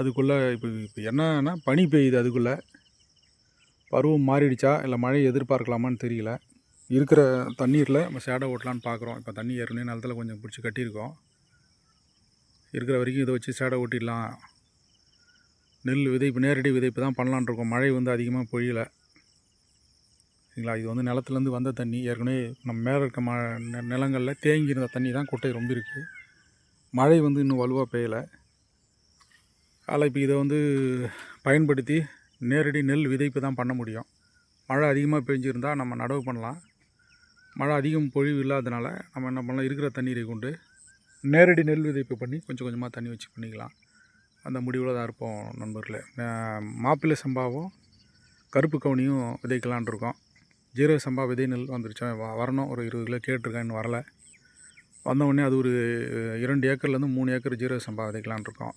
அதுக்குள்ளே இப்போ இப்போ என்னன்னா பனி பெய்யுது அதுக்குள்ளே. பருவம் மாறிடுச்சா? இல்லை மழை எதிர்பார்க்கலாமான்னு தெரியல. இருக்கிற தண்ணீரில் நம்ம சேடை ஓட்டலான்னு பார்க்குறோம் இப்போ தண்ணி ஏற்கனவே நிலத்துல கொஞ்சம் பிடிச்சி கட்டியிருக்கோம். இருக்கிற வரைக்கும் இதை வச்சு சேடை ஓட்டிடலாம். நெல் விதைப்பு நேரடி விதைப்பு தான் பண்ணலான்ருக்கோம் மழை வந்து அதிகமாக பொழியல. சரிங்களா? இது வந்து நிலத்துலேருந்து வந்த தண்ணி. ஏற்கனவே நம்ம மேலே இருக்க ம நிலங்களில் தேங்கி இருந்த தண்ணி தான் குட்டை ரொம்ப இருக்குது மழை வந்து இன்னும் வலுவாக பெய்யலை. அதில் இப்போ இதை வந்து பயன்படுத்தி நேரடி நெல் விதைப்பு தான் பண்ண முடியும். மழை அதிகமாக பெஞ்சிருந்தால் நம்ம நடவு பண்ணலாம். மழை அதிகம் பொழிவு இல்லாதனால நம்ம என்ன பண்ணலாம்? இருக்கிற தண்ணீரை கொண்டு நேரடி நெல் விதைப்பு பண்ணி கொஞ்சம் கொஞ்சமாக தண்ணி வச்சு பண்ணிக்கலாம். அந்த முடிவில் தான் இருப்போம் நண்பர்களே. மாப்பிள்ளை சம்பாவும் கருப்பு கவுனியும் விதைக்கலான் இருக்கோம். ஜீரக சம்பா விதை நெல் வந்துருச்சு. வ- வரணும். ஒரு இருபது கிலோ கேட்டிருக்கேன் இன்னும் வரலை வந்தவுடனே அது ஒரு இரண்டு ஏக்கர்லேருந்து மூணு ஏக்கர் ஜீரக சம்பா விதைக்கலான் இருக்கோம்.